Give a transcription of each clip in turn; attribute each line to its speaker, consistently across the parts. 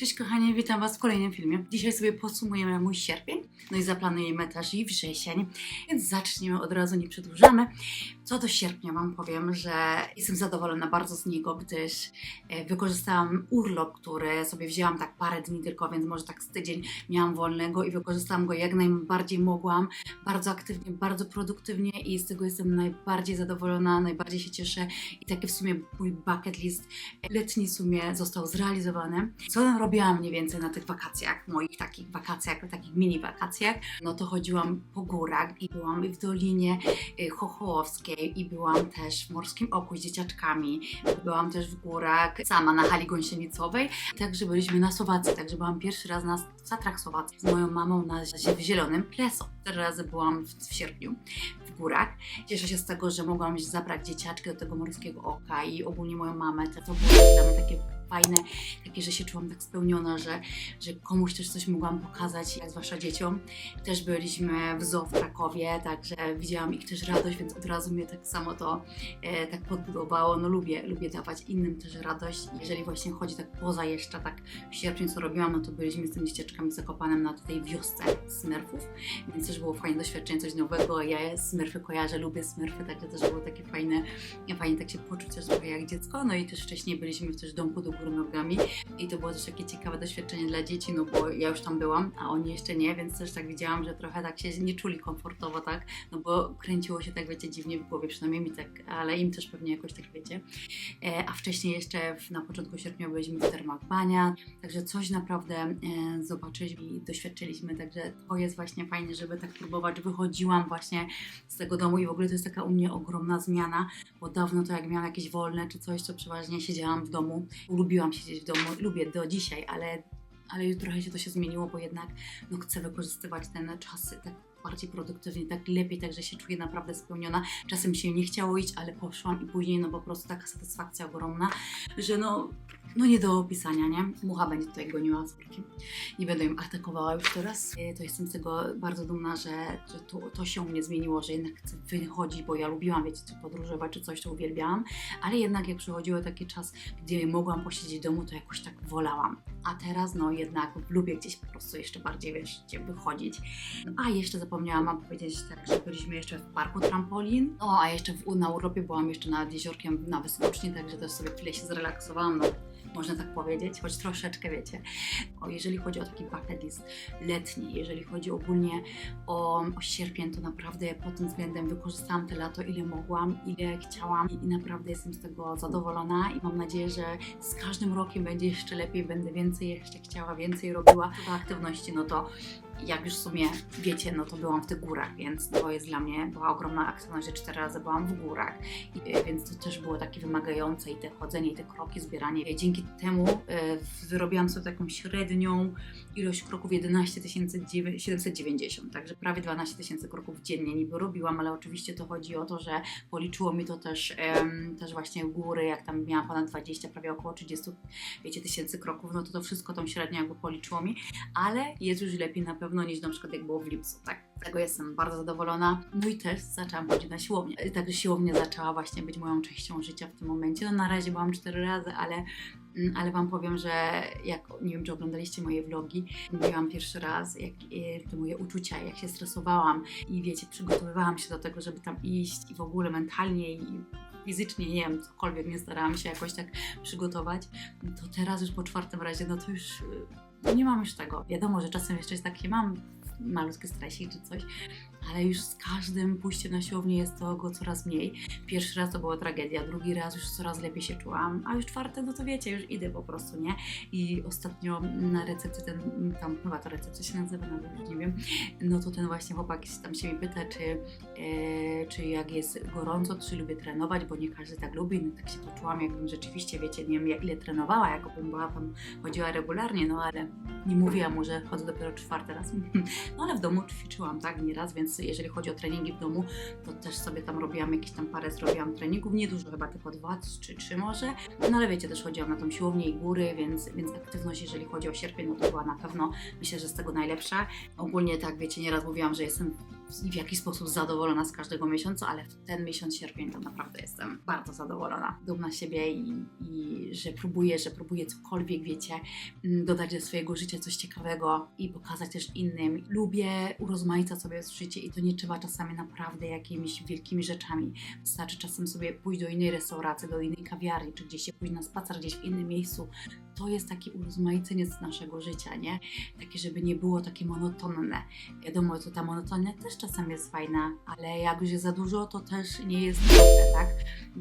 Speaker 1: Cześć kochani, witam Was w kolejnym filmie. Dzisiaj sobie podsumujemy mój sierpień, no i zaplanujemy też i wrzesień, więc zaczniemy od razu, nie przedłużamy. Co do sierpnia Wam powiem, że jestem zadowolona bardzo z niego, gdyż e, wykorzystałam urlop, który sobie wzięłam tak parę dni tylko, więc może tak z tydzień miałam wolnego i wykorzystałam go jak najbardziej mogłam, bardzo aktywnie, bardzo produktywnie i z tego jestem najbardziej zadowolona, najbardziej się cieszę i taki w sumie mój bucket list letni w sumie został zrealizowany. Co robiłam mniej więcej na tych wakacjach, moich takich wakacjach, takich mini wakacjach? No to chodziłam po górach i byłam w Dolinie y, Chochołowskiej i byłam też w Morskim Oku z dzieciaczkami. Byłam też w górach sama na hali gąsienicowej. Także byliśmy na Słowacji, także byłam pierwszy raz na Tatrach Słowacji z moją mamą na w Zielonym Pleso. Cztery razy byłam w, w sierpniu w górach. Cieszę się z tego, że mogłam zabrać dzieciaczki do tego Morskiego Oka i ogólnie moją mamę. To było dla mnie takie fajne, takie, że się czułam tak spełniona, że, że komuś też coś mogłam pokazać, zwłaszcza dzieciom. Też byliśmy w zoo w Krakowie, także widziałam ich też radość, więc od razu mnie tak samo to e, tak podbudowało. No lubię, lubię dawać innym też radość. Jeżeli właśnie chodzi tak poza jeszcze, tak w sierpniu co robiłam, no to byliśmy z tymi dzieciaczkami zakopanem na tej wiosce smurfów, więc też było fajne doświadczenie, coś nowego. Ja smurfy kojarzę, lubię smurfy, także też było takie fajne, fajnie tak się poczuć też trochę jak dziecko. No i też wcześniej byliśmy też w domku do góry nogami i to było też takie ciekawe doświadczenie dla dzieci, no bo ja już tam byłam, a oni jeszcze nie, więc też tak widziałam, że trochę tak się nie czuli komfortowo, tak, no bo kręciło się tak, wiecie, dziwnie w głowie, przynajmniej mi tak, ale im też pewnie jakoś tak, wiecie. E, a wcześniej jeszcze w, na początku sierpnia byliśmy w termach Bania, także coś naprawdę e, zobaczyliśmy i doświadczyliśmy, także to jest właśnie fajnie, żeby tak próbować. Wychodziłam właśnie z tego domu i w ogóle to jest taka u mnie ogromna zmiana, bo dawno to jak miałam jakieś wolne czy coś, to przeważnie siedziałam w domu. Lubiłam siedzieć w domu, lubię do dzisiaj, ale, ale już trochę się to się zmieniło, bo jednak no, chcę wykorzystywać ten czas tak bardziej produktywnie, tak lepiej, także się czuję naprawdę spełniona. Czasem się nie chciało iść, ale poszłam i później no po prostu taka satysfakcja ogromna, że no, no nie do opisania, nie? Mucha będzie tutaj goniła z workiem. Nie będę ją atakowała już teraz. E, To jestem z tego bardzo dumna, że, że to, to się u mnie zmieniło, że jednak chcę wychodzić, bo ja lubiłam, wiecie, czy podróżować, czy coś, to uwielbiałam, ale jednak jak przychodził taki czas, gdzie mogłam posiedzieć w domu, to jakoś tak wolałam. A teraz no jednak lubię gdzieś po prostu jeszcze bardziej, wiesz, gdzie wychodzić. No, a jeszcze zapomniałam wam powiedzieć tak, że byliśmy jeszcze w parku trampolin. No a jeszcze w, na urlopie byłam jeszcze nad jeziorkiem na wyskoczni, także też sobie chwilę się zrelaksowałam. No, można tak powiedzieć, choć troszeczkę wiecie. O, jeżeli chodzi o taki bucket list letni, jeżeli chodzi ogólnie o, o sierpień, to naprawdę pod tym względem wykorzystałam te lato ile mogłam, ile chciałam i, i naprawdę jestem z tego zadowolona i mam nadzieję, że z każdym rokiem będzie jeszcze lepiej, będę więcej jeszcze chciała, więcej robiła. Aktywności, no to jak już w sumie wiecie, no to byłam w tych górach, więc to jest dla mnie, była ogromna aktywność, że cztery razy byłam w górach, I, e, więc to też było takie wymagające i te chodzenie, i te kroki, zbieranie. E, Dzięki temu e, wyrobiłam sobie taką średnią ilość kroków 11 790, także prawie 12 tysięcy kroków dziennie niby robiłam, ale oczywiście to chodzi o to, że policzyło mi to też, em, też właśnie góry, jak tam miałam ponad 20, prawie około 30 wiecie, tysięcy kroków, no to to wszystko tą średnią jakby policzyło mi, ale jest już lepiej na pewno niż na przykład jak było w lipcu, tak? Z tego jestem bardzo zadowolona. No i też zaczęłam chodzić na siłownię. Także siłownia zaczęła właśnie być moją częścią życia w tym momencie. No na razie byłam cztery razy, ale, mm, ale Wam powiem, że jak, nie wiem czy oglądaliście moje vlogi, mówiłam pierwszy raz, jak e, te moje uczucia, jak się stresowałam i wiecie, przygotowywałam się do tego, żeby tam iść i w ogóle mentalnie i fizycznie, nie wiem, cokolwiek, nie starałam się jakoś tak przygotować, to teraz już po czwartym razie, no to już nie mam już tego. Wiadomo, że czasem jeszcze jest takie, mam malutkie stresik czy coś, ale już z każdym pójściem na siłownię jest tego coraz mniej. Pierwszy raz to była tragedia, drugi raz już coraz lepiej się czułam, a już czwarty, no to wiecie, już idę po prostu, nie? I ostatnio na recepcji ten, tam chyba ta recepcja się nazywa, nawet już nie wiem, no to ten właśnie chłopak tam się mi pyta, czy, e, czy jak jest gorąco, czy lubię trenować, bo nie każdy tak lubi, no tak się poczułam, jakbym rzeczywiście, wiecie, nie wiem jak ile trenowała, jakbym była tam, chodziła regularnie, no ale nie mówiłam mu, że chodzę dopiero czwarty raz, no ale w domu ćwiczyłam, tak, nieraz, więc jeżeli chodzi o treningi w domu, to też sobie tam robiłam jakieś tam parę zrobiłam treningów, nie dużo, chyba tylko dwa czy trzy może, no ale wiecie, też chodziłam na tą siłownię i góry, więc, więc aktywność, jeżeli chodzi o sierpień, no to była na pewno, myślę, że z tego najlepsza. Ogólnie tak, wiecie, nieraz mówiłam, że jestem w jakiś sposób zadowolona z każdego miesiąca, ale w ten miesiąc sierpień to naprawdę jestem bardzo zadowolona. Dumna siebie i, i że próbuję, że próbuję cokolwiek, wiecie, mm, dodać do swojego życia coś ciekawego i pokazać też innym. Lubię urozmaicać sobie życie i to nie trzeba czasami naprawdę jakimiś wielkimi rzeczami. Wystarczy czasem sobie pójść do innej restauracji, do innej kawiarni, czy gdzieś się pójść na spacer gdzieś w innym miejscu. To jest takie urozmaicenie z naszego życia, nie? Takie, żeby nie było takie monotonne. Wiadomo, to ta monotonia też czasem jest fajna, ale jak już jest za dużo, to też nie jest dobre, tak?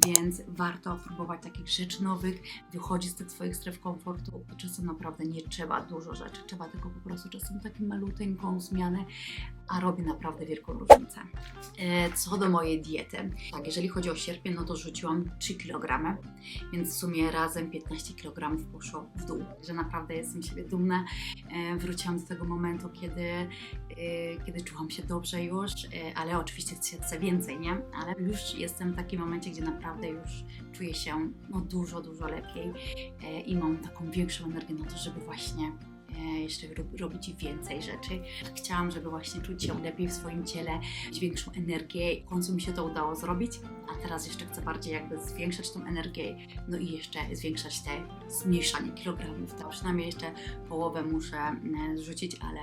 Speaker 1: Więc warto próbować takich rzeczy nowych, wychodzić z tych swoich stref komfortu. Czasem naprawdę nie trzeba dużo rzeczy, trzeba tylko po prostu czasem taką maluteńką zmianę, a robi naprawdę wielką różnicę. E, Co do mojej diety, tak, jeżeli chodzi o sierpień, no to rzuciłam 3 kg, więc w sumie razem 15 kg poszło w dół, że naprawdę jestem z siebie dumna. E, Wróciłam do tego momentu, kiedy, e, kiedy czułam się dobrze już, ale oczywiście chcę, więcej, nie? Ale już jestem w takim momencie, gdzie naprawdę już czuję się no, dużo, dużo lepiej i mam taką większą energię na to, żeby właśnie jeszcze rob, robić więcej rzeczy. Chciałam, żeby właśnie czuć się lepiej w swoim ciele, mieć większą energię. W końcu mi się to udało zrobić, a teraz jeszcze chcę bardziej jakby zwiększać tą energię, no i jeszcze zwiększać te zmniejszanie kilogramów. To przynajmniej jeszcze połowę muszę e, zrzucić, ale,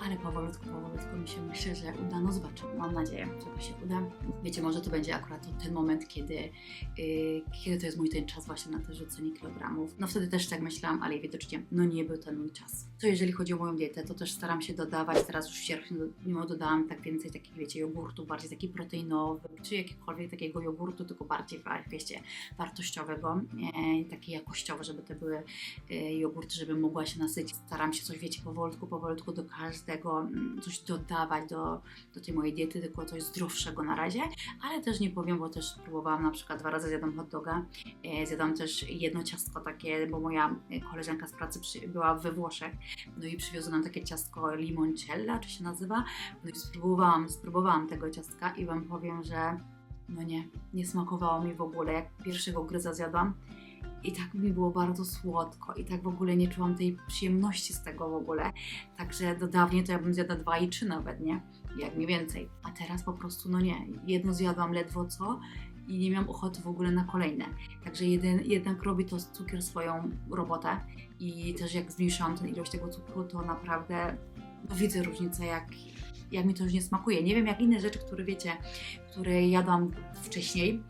Speaker 1: ale powolutku, powolutku mi się myślę, że uda. No zobaczymy, mam nadzieję, że to się uda. Wiecie, może to będzie akurat ten moment, kiedy, yy, kiedy to jest mój ten czas właśnie na to rzucenie kilogramów. No wtedy też tak myślałam, ale widocznie no nie był ten mój czas. To jeżeli chodzi o moją dietę, to też staram się dodawać, teraz już w sierpniu do- dodałam tak więcej takich, wiecie, jogurtów, bardziej taki proteinowy, czy jakiegokolwiek takiego jogurtu, tylko bardziej, wiecie, wartościowego, e, takie jakościowe, żeby to były e, jogurty, żebym mogła się nasycić. Staram się coś, wiecie, powolutku, powolutku do każdego mm, coś dodawać do, do tej mojej diety, tylko coś zdrowszego na razie, ale też nie powiem, bo też próbowałam na przykład dwa razy zjadłam hot doga, e, zjadłam też jedno ciastko takie, bo moja e, koleżanka z pracy przy, była we Włoszech, no i przywiozła nam takie ciastko limoncella, czy się nazywa, no i spróbowałam, spróbowałam tego ciastka i Wam powiem, że no nie, nie smakowało mi w ogóle, jak pierwszego gryza zjadłam, i tak mi było bardzo słodko i tak w ogóle nie czułam tej przyjemności z tego w ogóle. Także do dawniej to ja bym zjadła dwa i trzy nawet, nie? Jak nie więcej. A teraz po prostu, no nie. Jedno zjadłam ledwo co i nie miałam ochoty w ogóle na kolejne. Także jeden, jednak robi to cukier swoją robotę i też jak zmniejszałam tę ilość tego cukru, to naprawdę widzę różnicę, jak, jak mi to już nie smakuje. Nie wiem jak inne rzeczy, które wiecie, które jadłam wcześniej,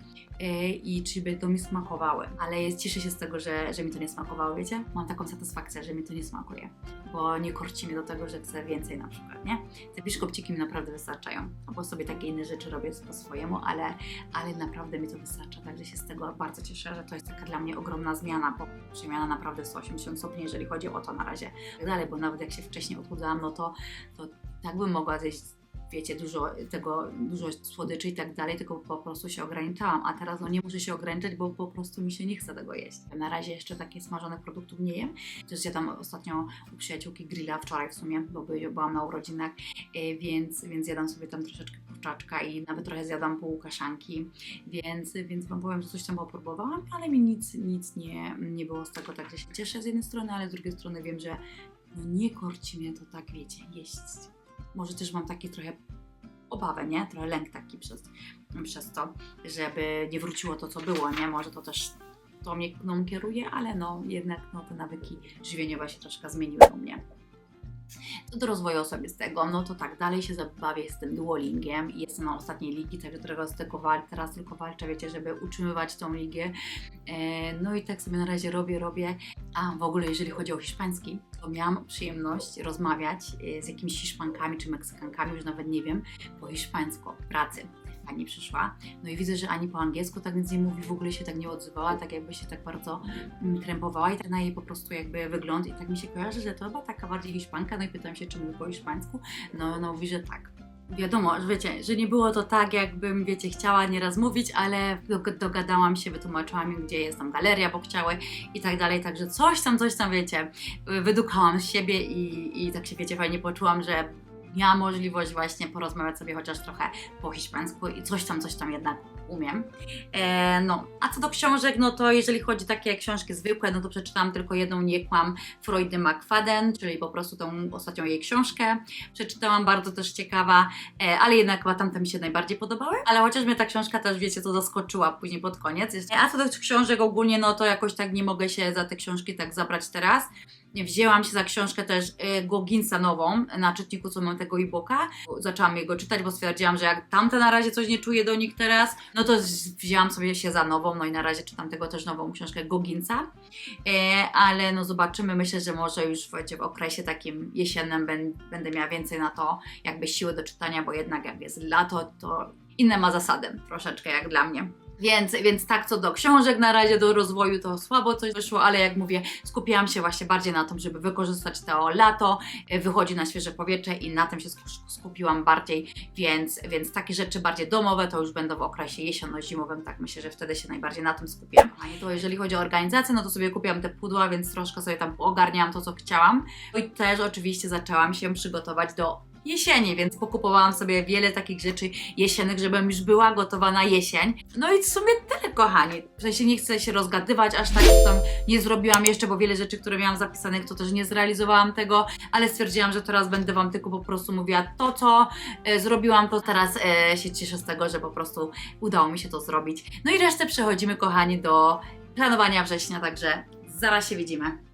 Speaker 1: i czy to mi smakowały. Ale jest, cieszę się z tego, że, że mi to nie smakowało, wiecie? Mam taką satysfakcję, że mi to nie smakuje, bo nie korci mnie do tego, że chcę więcej na przykład, nie? Te biszkopciki mi naprawdę wystarczają, albo sobie takie inne rzeczy robię po swojemu, ale, ale naprawdę mi to wystarcza, także się z tego bardzo cieszę, że to jest taka dla mnie ogromna zmiana, bo przemiana naprawdę 180 stopni, jeżeli chodzi o to na razie. Tak dalej, bo nawet jak się wcześniej odchudzałam, no to, to tak bym mogła zjeść wiecie, dużo tego, dużo słodyczy i tak dalej, tylko po prostu się ograniczałam, a teraz no nie muszę się ograniczać, bo po prostu mi się nie chce tego jeść. Na razie jeszcze takie smażone produktów nie jem. Też jadłam ostatnio u przyjaciółki grilla wczoraj w sumie, bo by- byłam na urodzinach, e, więc, więc jadłam sobie tam troszeczkę kurczaczka i nawet trochę zjadłam pół kaszanki, więc, więc wam powiem, że coś tam opróbowałam, ale mi nic, nic nie, nie było z tego, także się cieszę z jednej strony, ale z drugiej strony wiem, że no nie korci mnie to tak, wiecie, jeść może też mam taki trochę obawę, nie? Trochę lęk taki przez, przez to, żeby nie wróciło to, co było, nie? Może to też to mnie mną kieruje, ale no jednak no, te nawyki żywieniowe się troszkę zmieniły u mnie. Do rozwoju osobistego, no to tak, dalej się zabawię z tym duolingiem i jestem na ostatniej ligi, także teraz tylko, wal, teraz tylko walczę, wiecie, żeby utrzymywać tą ligę. E, no i tak sobie na razie robię, robię. A w ogóle, jeżeli chodzi o hiszpański, to miałam przyjemność rozmawiać e, z jakimiś Hiszpankami czy Meksykankami, już nawet nie wiem, po hiszpańsku w pracy. Ani przyszła. No i widzę, że ani po angielsku tak nic nie mówi, w ogóle się tak nie odzywała, tak jakby się tak bardzo mm, krępowała i tak na jej po prostu jakby wygląd i tak mi się kojarzy, że to chyba taka bardziej Hiszpanka, no i pytam się, czy mówi po hiszpańsku, no, no mówi, że tak. Wiadomo, że wiecie, że nie było to tak, jakbym, wiecie, chciała nieraz mówić, ale dog- dogadałam się, wytłumaczyłam im, gdzie jest tam galeria, bo chciały i tak dalej, także coś tam, coś tam, wiecie, wydukałam z siebie i, i tak się, wiecie, fajnie poczułam, że miała możliwość właśnie porozmawiać sobie chociaż trochę po hiszpańsku i coś tam, coś tam jednak umiem. E, no, a co do książek, no to jeżeli chodzi o takie książki zwykłe, no to przeczytałam tylko jedną, nie kłam, Freudy McFadden, czyli po prostu tą ostatnią jej książkę. Przeczytałam, bardzo też ciekawa, e, ale jednak chyba tamte mi się najbardziej podobały. Ale chociaż mnie ta książka też, wiecie, to zaskoczyła później pod koniec. A co do książek ogólnie, no to jakoś tak nie mogę się za te książki tak zabrać teraz. Wzięłam się za książkę też e, Goginsa nową na czytniku, co mam tego e-booka. Zaczęłam jego czytać, bo stwierdziłam, że jak tamte na razie coś nie czuję do nich teraz, no to wzięłam sobie się za nową, no i na razie czytam tego też nową książkę Goginsa. E, ale no zobaczymy, myślę, że może już w okresie takim jesiennym będę miała więcej na to jakby siły do czytania, bo jednak jak jest lato, to inne ma zasady troszeczkę jak dla mnie. Więc, więc tak co do książek na razie do rozwoju to słabo coś wyszło, ale jak mówię, skupiłam się właśnie bardziej na tym, żeby wykorzystać to lato, e, wychodzi na świeże powietrze i na tym się sku- skupiłam bardziej, więc, więc takie rzeczy bardziej domowe to już będą w okresie jesienno-zimowym, tak myślę, że wtedy się najbardziej na tym skupiam. A nie to jeżeli chodzi o organizację, no to sobie kupiłam te pudła, więc troszkę sobie tam ogarniałam to, co chciałam. No i też oczywiście zaczęłam się przygotować do jesieni, więc pokupowałam sobie wiele takich rzeczy jesiennych, żebym już była gotowa na jesień. No i w sumie tyle, kochani. W sensie nie chcę się rozgadywać, aż tak tam nie zrobiłam jeszcze, bo wiele rzeczy, które miałam zapisanych, to też nie zrealizowałam tego, ale stwierdziłam, że teraz będę Wam tylko po prostu mówiła to, co e, zrobiłam, to teraz e, się cieszę z tego, że po prostu udało mi się to zrobić. No i resztę przechodzimy, kochani, do planowania września, także zaraz się widzimy.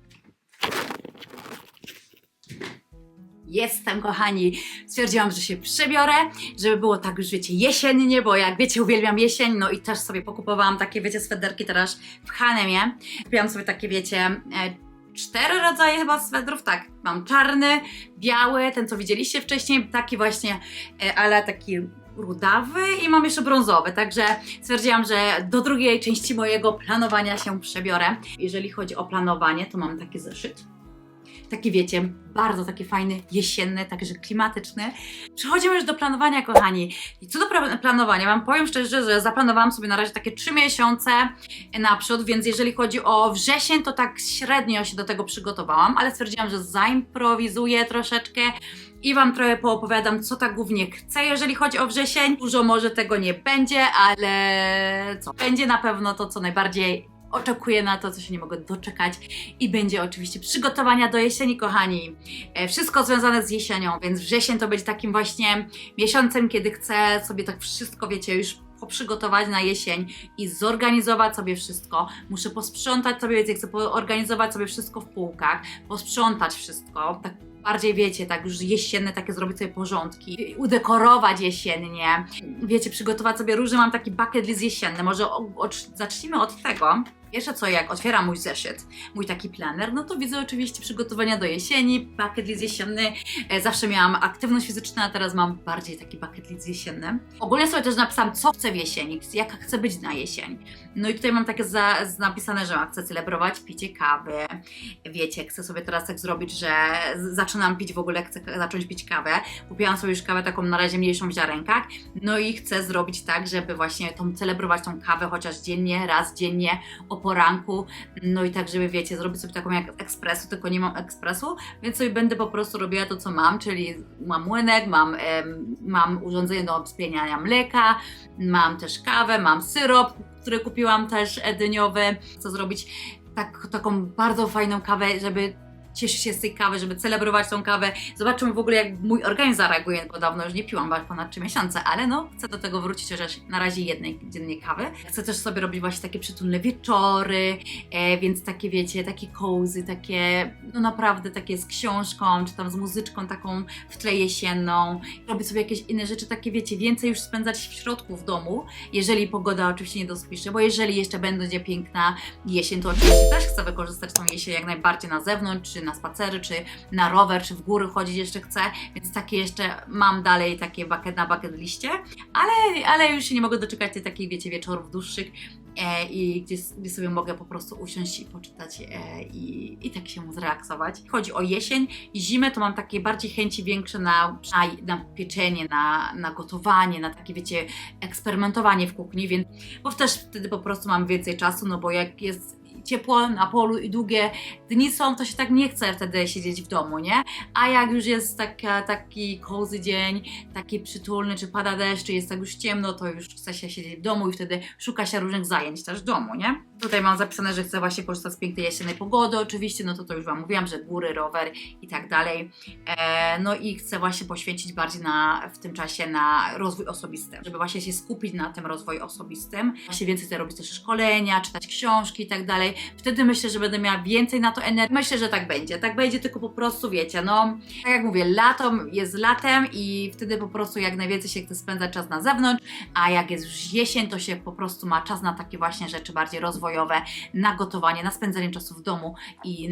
Speaker 1: Jestem, kochani. Stwierdziłam, że się przebiorę, żeby było tak już, wiecie, jesiennie, bo jak wiecie, uwielbiam jesień, no i też sobie pokupowałam takie, wiecie, swederki teraz w Hanemie. Kupiłam sobie takie, wiecie, e, cztery rodzaje chyba swedrów, tak. Mam czarny, biały, ten co widzieliście wcześniej, taki właśnie, e, ale taki rudawy i mam jeszcze brązowy, także stwierdziłam, że do drugiej części mojego planowania się przebiorę. Jeżeli chodzi o planowanie, to mam taki zeszyt. Taki wiecie, bardzo taki fajny, jesienny, także klimatyczny. Przechodzimy już do planowania, kochani. I co do planowania, Wam powiem szczerze, że zaplanowałam sobie na razie takie 3 miesiące naprzód, więc jeżeli chodzi o wrzesień, to tak średnio się do tego przygotowałam, ale stwierdziłam, że zaimprowizuję troszeczkę i Wam trochę poopowiadam, co tak głównie chcę, jeżeli chodzi o wrzesień. Dużo może tego nie będzie, ale co? Będzie na pewno to, co najbardziej oczekuję na to, co się nie mogę doczekać i będzie oczywiście przygotowania do jesieni, kochani. E, Wszystko związane z jesienią, więc wrzesień to będzie takim właśnie miesiącem, kiedy chcę sobie tak wszystko, wiecie, już poprzygotować na jesień i zorganizować sobie wszystko. Muszę posprzątać sobie, wiecie, chcę organizować sobie wszystko w półkach, posprzątać wszystko, tak bardziej wiecie, tak już jesienne takie zrobić sobie porządki, udekorować jesiennie, wiecie, przygotować sobie różne, mam taki bucket list jesienny, może o, o, zacznijmy od tego. Pierwsze co, jak otwieram mój zeszyt, mój taki planer, no to widzę oczywiście przygotowania do jesieni, bucket list jesienny. E, zawsze miałam aktywność fizyczną, a teraz mam bardziej taki bucket list jesienny. Ogólnie sobie też napisałam, co chcę w jesieni, jaka chcę być na jesień. No i tutaj mam takie za, napisane, że chcę celebrować picie kawy. Wiecie, chcę sobie teraz tak zrobić, że zaczynam pić w ogóle, chcę zacząć pić kawę. Kupiłam sobie już kawę taką na razie mniejszą w ziarenkach. No i chcę zrobić tak, żeby właśnie tą celebrować tą kawę chociaż dziennie, raz dziennie o poranku. No i tak, żeby wiecie, zrobić sobie taką jak ekspresu, tylko nie mam ekspresu, więc sobie będę po prostu robiła to, co mam, czyli mam młynek, mam, em, mam urządzenie do spieniania mleka, mam też kawę, mam syrop, który kupiłam też e, dyniowy. Chcę zrobić tak, taką bardzo fajną kawę, żeby cieszyć się z tej kawy, żeby celebrować tą kawę. Zobaczymy w ogóle, jak mój organizm zareaguje, bo dawno już nie piłam, ponad 3 miesiące, ale no, chcę do tego wrócić chociaż na razie jednej dziennej kawy. Chcę też sobie robić właśnie takie przytulne wieczory, e, więc takie wiecie, takie cozy, takie, no naprawdę takie z książką, czy tam z muzyczką taką w tle jesienną. Robić sobie jakieś inne rzeczy, takie wiecie, więcej już spędzać w środku w domu, jeżeli pogoda oczywiście nie dospisze, bo jeżeli jeszcze będzie piękna jesień, to oczywiście też chcę wykorzystać tą jesień jak najbardziej na zewnątrz, czy na spacery, czy na rower, czy w góry chodzić jeszcze chcę, więc takie jeszcze mam dalej takie bucket na bucket liście, ale, ale już się nie mogę doczekać tych takich, wiecie, wieczorów dłuższych e, i gdzie, gdzie sobie mogę po prostu usiąść i poczytać e, i, i tak się zrelaksować. Chodzi o jesień i zimę, to mam takie bardziej chęci większe na, na, na pieczenie, na, na gotowanie, na takie, wiecie, eksperymentowanie w kuchni, więc bo też wtedy po prostu mam więcej czasu, no bo jak jest ciepło na polu i długie dni są, to się tak nie chce wtedy siedzieć w domu, nie? A jak już jest taka, taki cozy dzień, taki przytulny, czy pada deszcz, czy jest tak już ciemno, to już chce się siedzieć w domu i wtedy szuka się różnych zajęć też w domu, nie? Tutaj mam zapisane, że chcę właśnie korzystać z pięknej jesiennej pogody, oczywiście, no to to już Wam mówiłam, że góry, rower i tak dalej. E, no i chcę właśnie poświęcić bardziej na, w tym czasie na rozwój osobisty, żeby właśnie się skupić na tym rozwoju osobistym. Właśnie więcej chcę robić też szkolenia, czytać książki i tak dalej. Wtedy myślę, że będę miała więcej na to energii. Myślę, że tak będzie. Tak będzie, tylko po prostu wiecie, no tak jak mówię, lato jest latem i wtedy po prostu jak najwięcej się chce spędzać czas na zewnątrz, a jak jest już jesień, to się po prostu ma czas na takie właśnie rzeczy bardziej rozwojowe, na gotowanie, na spędzanie czasu w domu i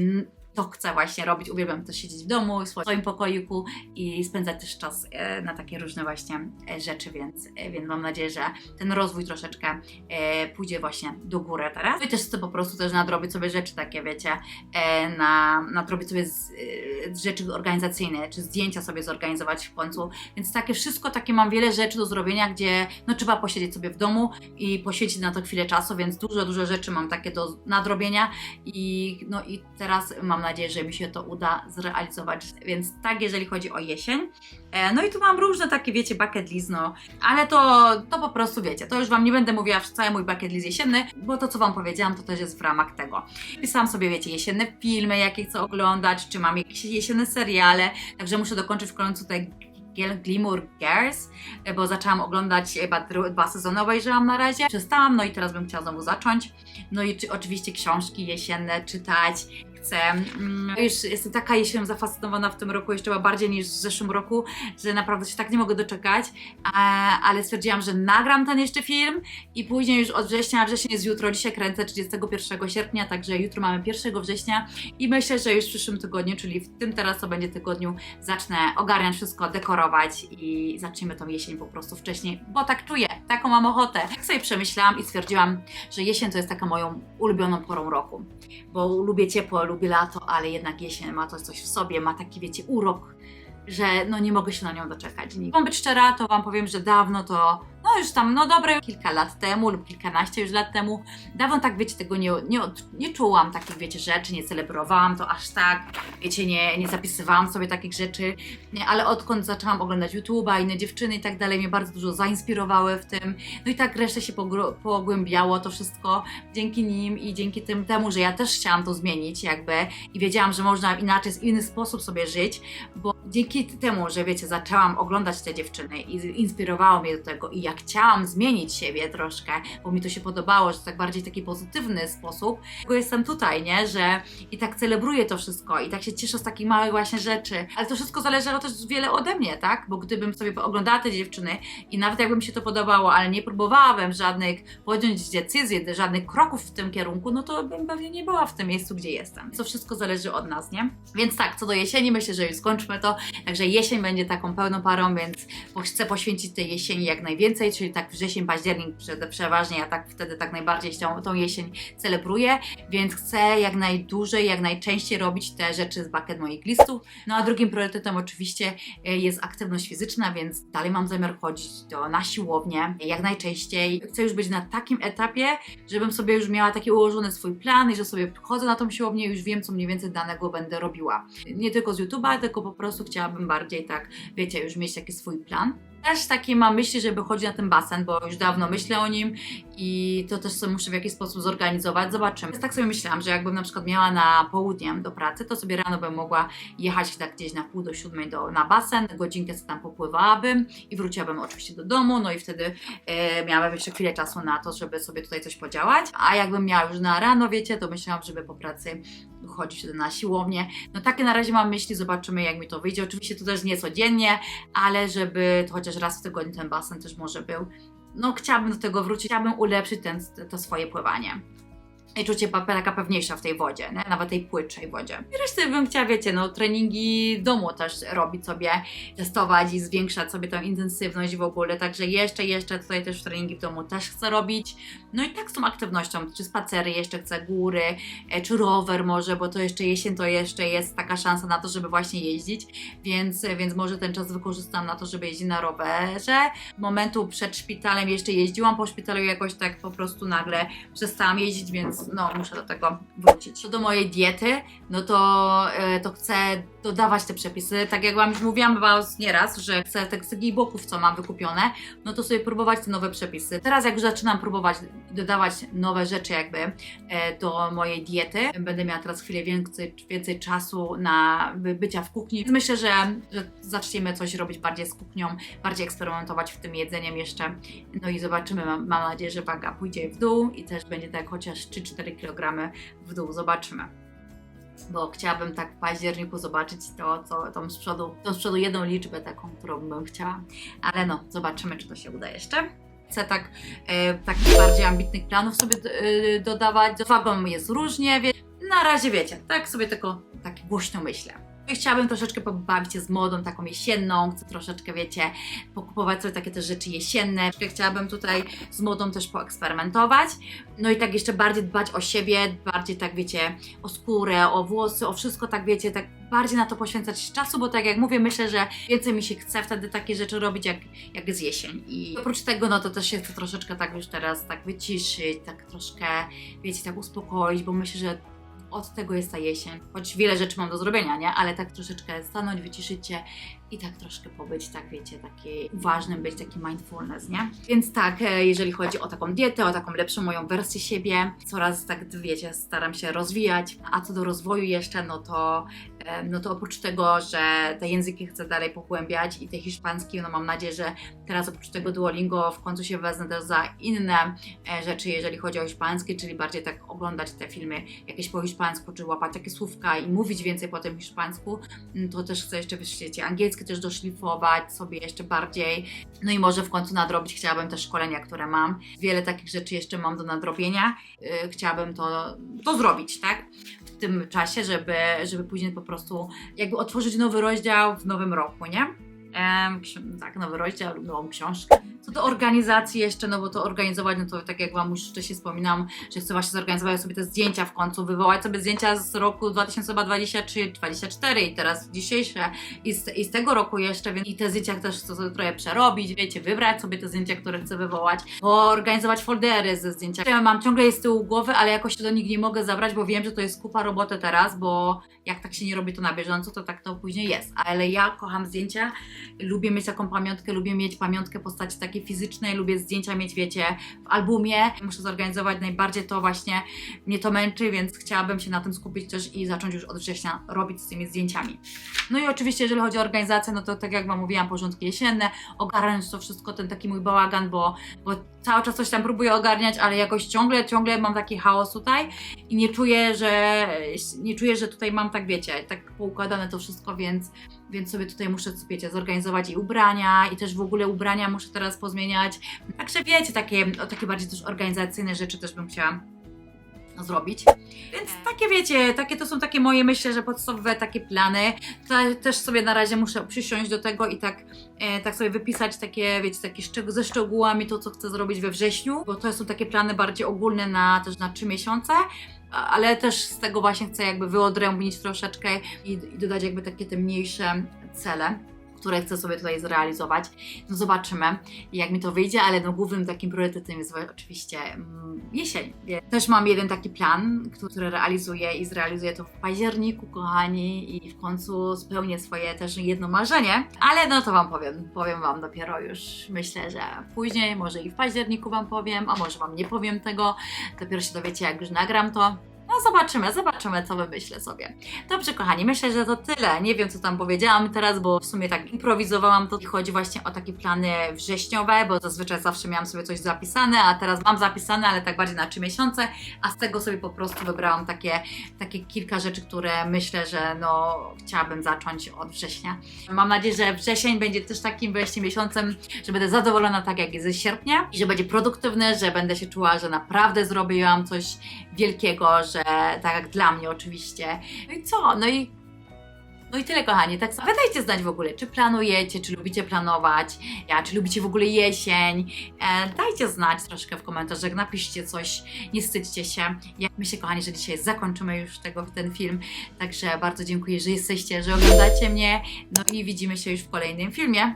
Speaker 1: to chcę właśnie robić. Uwielbiam też siedzieć w domu, w swoim pokoiku i spędzać też czas e, na takie różne właśnie e, rzeczy, więc, e, więc mam nadzieję, że ten rozwój troszeczkę pójdzie właśnie do góry teraz. I też chcę po prostu też nadrobić sobie rzeczy takie, wiecie, na, nadrobić sobie z, e, rzeczy organizacyjne, czy zdjęcia sobie zorganizować w końcu, więc takie wszystko, takie mam wiele rzeczy do zrobienia, gdzie no trzeba posiedzieć sobie w domu i poświęcić na to chwilę czasu, więc dużo, dużo rzeczy mam takie do nadrobienia i no i teraz mam nadzieję, że mi się to uda zrealizować, więc tak jeżeli chodzi o jesień. E, No i tu mam różne takie, wiecie, bucket list, no, ale to, to po prostu wiecie, to już Wam nie będę mówiła cały mój bucket list jesienny, bo to co Wam powiedziałam, to też jest w ramach tego. Pisałam sobie, wiecie, jesienne filmy, jakie chcę oglądać, czy mam jakieś jesienne seriale, także muszę dokończyć w końcu te Glamour Girls, e, bo zaczęłam oglądać chyba dwa sezony obejrzałam na razie. Przestałam, no i teraz bym chciała znowu zacząć. No i czy, oczywiście książki jesienne czytać. Mm, już jestem taka jesienią zafascynowana w tym roku, jeszcze bardziej niż w zeszłym roku, że naprawdę się tak nie mogę doczekać. A, ale stwierdziłam, że nagram ten jeszcze film i później już od września, wrzesień jest jutro, dzisiaj kręcę 31 sierpnia, także jutro mamy 1 września i myślę, że już w przyszłym tygodniu, czyli w tym teraz, co będzie tygodniu, zacznę ogarniać wszystko, dekorować i zaczniemy tą jesień po prostu wcześniej, bo tak czuję, taką mam ochotę. Tak sobie przemyślałam i stwierdziłam, że jesień to jest taka moją ulubioną porą roku, bo lubię ciepło, lubię lato, ale jednak jesień ma to coś w sobie, ma taki, wiecie, urok, że no nie mogę się na nią doczekać. Mam być szczera, to Wam powiem, że dawno to, no już tam, no dobre kilka lat temu lub kilkanaście już lat temu, dawno tak, wiecie, tego nie, nie, nie czułam takich, wiecie, rzeczy, nie celebrowałam to aż tak, wiecie, nie, nie zapisywałam sobie takich rzeczy, nie, ale odkąd zaczęłam oglądać YouTube'a, inne dziewczyny i tak dalej, mnie bardzo dużo zainspirowały w tym, no i tak resztę się pogłębiało to wszystko dzięki nim i dzięki tym temu, że ja też chciałam to zmienić jakby i wiedziałam, że można inaczej, w inny sposób sobie żyć, bo dzięki temu, że wiecie, zaczęłam oglądać te dziewczyny i inspirowało mnie do tego i jak chciałam zmienić siebie troszkę, bo mi to się podobało, że tak bardziej taki pozytywny sposób, bo jestem tutaj, nie, że i tak celebruję to wszystko i tak się cieszę z takich małych właśnie rzeczy, ale to wszystko zależało też wiele ode mnie, tak, bo gdybym sobie oglądała te dziewczyny i nawet jakby mi się to podobało, ale nie próbowałabym żadnych podjąć decyzji, żadnych kroków w tym kierunku, no to bym pewnie nie była w tym miejscu, gdzie jestem. To wszystko zależy od nas, nie? Więc tak, co do jesieni, myślę, że już skończmy to, Także jesień będzie taką pełną parą, więc chcę poświęcić tej jesieni jak najwięcej, czyli tak wrzesień, październik prze- przeważnie, ja tak wtedy tak najbardziej tą, tą jesień celebruję, więc chcę jak najdłużej, jak najczęściej robić te rzeczy z bucket moich listów. No a drugim priorytetem oczywiście e, jest aktywność fizyczna, więc dalej mam zamiar chodzić do, na siłownię jak najczęściej. Chcę już być na takim etapie, żebym sobie już miała taki ułożony swój plan i że sobie chodzę na tą siłownię i już wiem, co mniej więcej danego będę robiła. Nie tylko z YouTube'a, tylko po prostu chciałabym bardziej tak, wiecie, już mieć taki swój plan. Też takie mam myśli, żeby chodzić na ten basen, bo już dawno myślę o nim i to też sobie muszę w jakiś sposób zorganizować. Zobaczymy. Tak sobie myślałam, że jakbym na przykład miała na południe do pracy, to sobie rano bym mogła jechać tak gdzieś na pół do siódmej do, na basen, godzinkę sobie tam popływałabym i wróciłabym oczywiście do domu, no i wtedy e, miałabym jeszcze chwilę czasu na to, żeby sobie tutaj coś podziałać. A jakbym miała już na rano, wiecie, to myślałam, żeby po pracy chodzić na siłownię. No takie na razie mam myśli, zobaczymy jak mi to wyjdzie. Oczywiście to też nie codziennie, ale żeby to chociaż raz w tygodniu ten basen też może był. No chciałabym do tego wrócić, chciałabym ulepszyć ten, to swoje pływanie. I czucie papelaka pewniejsza w tej wodzie, nie? nawet tej płytszej wodzie. I resztę bym chciała, wiecie, no treningi w domu też robić sobie, testować i zwiększać sobie tą intensywność w ogóle, także jeszcze, jeszcze tutaj też treningi w domu też chcę robić. No i tak z tą aktywnością, czy spacery, jeszcze chcę góry, e, czy rower może, bo to jeszcze jesień, to jeszcze jest taka szansa na to, żeby właśnie jeździć, więc, więc może ten czas wykorzystam na to, żeby jeździć na rowerze. Momentu przed szpitalem jeszcze jeździłam, po szpitalu jakoś tak po prostu nagle przestałam jeździć, więc no muszę do tego wrócić. Co do mojej diety, no to, e, to chcę dodawać te przepisy. Tak jak Wam już mówiłam chyba nieraz, że chcę tak z boków, co mam wykupione, no to sobie próbować te nowe przepisy. Teraz jak już zaczynam próbować dodawać nowe rzeczy jakby e, do mojej diety, będę miała teraz chwilę więcej, więcej czasu na by- bycia w kuchni. Myślę, że, że zaczniemy coś robić bardziej z kuchnią, bardziej eksperymentować w tym jedzeniem jeszcze. No i zobaczymy, mam, mam nadzieję, że waga pójdzie w dół i też będzie tak chociaż 3-4 kg w dół. Zobaczymy bo chciałabym tak w październiku zobaczyć to, co tą z przodu, tą z przodu jedną liczbę taką, którą bym chciała. Ale no, zobaczymy, czy to się uda jeszcze. Chcę tak, e, takich bardziej ambitnych planów sobie e, dodawać. Z wagą jest różnie, wie. Na razie wiecie, tak sobie tylko tak głośno myślę. Chciałabym troszeczkę pobawić się z modą taką jesienną, chcę troszeczkę, wiecie, pokupować sobie takie też rzeczy jesienne. Chciałabym tutaj z modą też poeksperymentować. No i tak jeszcze bardziej dbać o siebie, bardziej tak wiecie, o skórę, o włosy, o wszystko tak wiecie, tak bardziej na to poświęcać czasu, bo tak jak mówię, myślę, że więcej mi się chce wtedy takie rzeczy robić, jak, jak jest jesień. I oprócz tego, no to też się chcę troszeczkę tak już teraz tak wyciszyć, tak troszkę, wiecie, tak uspokoić, bo myślę, że od tego jest ta jesień. Choć wiele rzeczy mam do zrobienia, nie? Ale tak troszeczkę stanąć, wyciszyć się i tak troszkę pobyć, tak wiecie, taki uważnym być, taki mindfulness, nie? Więc tak, e, jeżeli chodzi o taką dietę, o taką lepszą moją wersję siebie, coraz tak, wiecie, staram się rozwijać. A co do rozwoju jeszcze, no to, e, no to oprócz tego, że te języki chcę dalej pogłębiać i te hiszpański, no mam nadzieję, że teraz oprócz tego Duolingo w końcu się wezmę też za inne e, rzeczy, jeżeli chodzi o hiszpański, czyli bardziej tak oglądać te filmy jakieś po hiszpańsku, czy łapać takie słówka i mówić więcej po tym hiszpańsku, Mm, to też chcę jeszcze wiecie, angielski też doszlifować sobie jeszcze bardziej. No i może w końcu nadrobić chciałabym te szkolenia, które mam. Wiele takich rzeczy jeszcze mam do nadrobienia. Yy, chciałabym to, to zrobić, tak? W tym czasie, żeby, żeby później po prostu jakby otworzyć nowy rozdział w nowym roku, nie? Tak, nowy rozdział lub nową książkę. Co do organizacji jeszcze, no bo to organizować, no to tak jak Wam już wcześniej wspominałam, że chcę właśnie zorganizować sobie te zdjęcia w końcu, wywołać sobie zdjęcia z roku 2023-2024 i teraz dzisiejsze i z, i z tego roku jeszcze, więc i te zdjęcia też chcę sobie trochę przerobić, wiecie, wybrać sobie te zdjęcia, które chcę wywołać, organizować foldery ze zdjęciami. Ja mam ciągle je z tyłu głowy, ale jakoś do nich nie mogę zabrać, bo wiem, że to jest kupa roboty teraz, bo jak tak się nie robi to na bieżąco, to tak to później jest. Ale ja kocham zdjęcia, lubię mieć taką pamiątkę, lubię mieć pamiątkę postaci takiej fizycznej, lubię zdjęcia mieć, wiecie, w albumie. Muszę zorganizować najbardziej to właśnie, mnie to męczy, więc chciałabym się na tym skupić też i zacząć już od września robić z tymi zdjęciami. No i oczywiście, jeżeli chodzi o organizację, no to tak jak Wam mówiłam, porządki jesienne, ogarnąć to wszystko, ten taki mój bałagan, bo, bo cały czas coś tam próbuję ogarniać, ale jakoś ciągle, ciągle mam taki chaos tutaj i nie czuję, że nie czuję, że tutaj mam tak, wiecie, tak poukładane to wszystko, więc więc sobie tutaj muszę, wiecie, zorganizować i ubrania, i też w ogóle ubrania muszę teraz pozmieniać. Także wiecie, takie, takie bardziej też organizacyjne rzeczy też bym chciała zrobić. Więc takie wiecie, takie to są takie moje, myślę, że podstawowe takie plany. Ta, też sobie na razie muszę przysiąść do tego i tak, e, tak sobie wypisać takie, wiecie, takie szczeg- ze szczegółami to, co chcę zrobić we wrześniu, bo to są takie plany bardziej ogólne na też na trzy miesiące. Ale też z tego właśnie chcę jakby wyodrębnić troszeczkę i, i dodać jakby takie te mniejsze cele które chcę sobie tutaj zrealizować. No zobaczymy, jak mi to wyjdzie, ale no głównym takim priorytetem jest oczywiście mm, jesień. Też mam jeden taki plan, który realizuję i zrealizuję to w październiku, kochani, i w końcu spełnię swoje też jedno marzenie, ale no to Wam powiem, powiem Wam dopiero już, myślę, że później, może i w październiku Wam powiem, a może Wam nie powiem tego, dopiero się dowiecie, jak już nagram to. No zobaczymy, zobaczymy, co wymyślę sobie. Dobrze, kochani, myślę, że to tyle. Nie wiem, co tam powiedziałam teraz, bo w sumie tak improwizowałam to. Chodzi właśnie o takie plany wrześniowe, bo zazwyczaj zawsze miałam sobie coś zapisane, a teraz mam zapisane, ale tak bardziej na trzy miesiące, a z tego sobie po prostu wybrałam takie, takie kilka rzeczy, które myślę, że no chciałabym zacząć od września. Mam nadzieję, że wrzesień będzie też takim wreszcie miesiącem, że będę zadowolona tak jak jest ze sierpnia i że będzie produktywny, że będę się czuła, że naprawdę zrobiłam coś wielkiego, że tak jak dla mnie oczywiście. No i co? No i no i tyle, kochani. Tak samo. Dajcie znać w ogóle, czy planujecie, czy lubicie planować, ja, czy lubicie w ogóle jesień. E, dajcie znać troszkę w komentarzach, napiszcie coś, nie wstydźcie się. Ja myślę, kochani, że dzisiaj zakończymy już tego, ten film. Także bardzo dziękuję, że jesteście, że oglądacie mnie. No i widzimy się już w kolejnym filmie.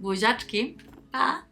Speaker 1: Buziaczki. Pa!